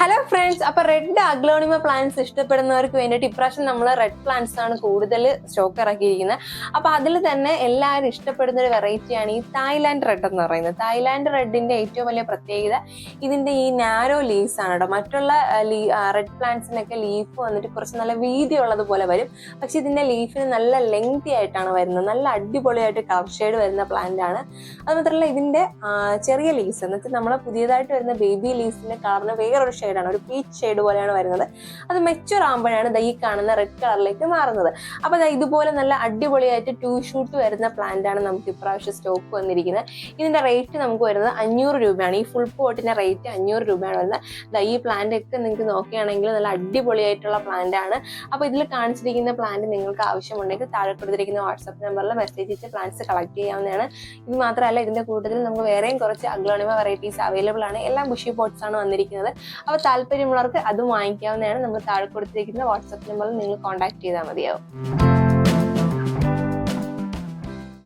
Hello friends അപ്പൊ red aglaonema plants ഇഷ്ടപ്പെടുന്നവർക്ക് വേണ്ടിയിട്ട് ഇപ്രാവശ്യം നമ്മൾ റെഡ് പ്ലാന്റ്സ് ആണ് കൂടുതൽ സ്റ്റോക്ക് ഇറക്കിയിരിക്കുന്നത് അപ്പൊ അതിൽ തന്നെ എല്ലാവരും ഇഷ്ടപ്പെടുന്ന ഒരു വെറൈറ്റിയാണ് ഈ തായ്ലാന്റ് റെഡ് എന്ന് പറയുന്നത്. തായ്ലാന്റ് റെഡിന്റെ ഏറ്റവും വലിയ പ്രത്യേകത ഇതിന്റെ ഈ നാരോ ലീവ്സ് ആണ് കേട്ടോ മറ്റുള്ള റെഡ് പ്ലാന്റ്സിനൊക്കെ ലീഫ് വന്നിട്ട് കുറച്ച് നല്ല വീതി ഉള്ളതുപോലെ വരും. പക്ഷെ ഇതിന്റെ ലീഫിന് നല്ല ലെങ്തി ആയിട്ടാണ് വരുന്നത്. നല്ല അടിപൊളിയായിട്ട് കളർ ഷെയ്ഡ് വരുന്ന പ്ലാന്റ് ആണ്. അത് മാത്രമല്ല ഇതിന്റെ ചെറിയ ലീവ്സ് എന്ന് വെച്ചാൽ നമ്മളെ പുതിയതായിട്ട് വരുന്ന ബേബി ലീവ്സിന്റെ കളറിന് വേറൊരു ഷെയ്ഡാണ് ഒരു പീച്ച് ഷെയ്ഡ് പോലെയാണ് വരുന്നത്. അത് മെച്ചൂർ ആകുമ്പോഴാണ് ഈ കാണുന്ന റെഡ് കളറിലേക്ക് മാറുന്നത്. അപ്പൊ ദാ ഇതുപോലെ നല്ല അടിപൊളിയായിട്ട് ടൂ ഷൂട്ട് വരുന്ന പ്ലാന്റ് ആണ് നമുക്ക് ഇപ്രാവശ്യം സ്റ്റോക്ക് വന്നിരിക്കുന്നത്. ഇതിന്റെ റേറ്റ് നമുക്ക് വരുന്നത് അഞ്ഞൂറ് രൂപയാണ്. ഈ ഫുൾ പോട്ടിന്റെ റേറ്റ് അഞ്ഞൂറ് രൂപയാണ് വരുന്നത്. ഈ പ്ലാന്റ് ഒക്കെ നിങ്ങൾക്ക് നോക്കുകയാണെങ്കിൽ നല്ല അടിപൊളിയായിട്ടുള്ള പ്ലാന്റ് ആണ്. അപ്പൊ ഇതിൽ കാണിച്ചിരിക്കുന്ന പ്ലാന്റ് നിങ്ങൾക്ക് ആവശ്യമുണ്ടെങ്കിൽ താഴെ കൊടുത്തിരിക്കുന്ന വാട്സ്ആപ്പ് നമ്പറിൽ മെസ്സേജ് ചെയ്ത് പ്ലാന്റ്സ് കളക്ട് ചെയ്യാവുന്നതാണ്. ഇത് മാത്രമല്ല ഇതിന്റെ കൂട്ടത്തിൽ നമുക്ക് വേറെയും കുറച്ച് അഗ്ലോണിമ വെറൈറ്റീസ് അവൈലബിൾ ആണ്. എല്ലാം ബുഷി പോട്ട്സ് ആണ് വന്നിരിക്കുന്നത്. അപ്പോൾ താല്പര്യമുള്ളവർക്ക് അത് വാങ്ങിക്കാവുന്നതാണ്. നമ്മൾ താഴെ കൊടുത്തിരിക്കുന്ന വാട്സപ്പ് നമ്പറിൽ നിങ്ങൾ കോൺടാക്ട് ചെയ്താൽ മതിയാവും.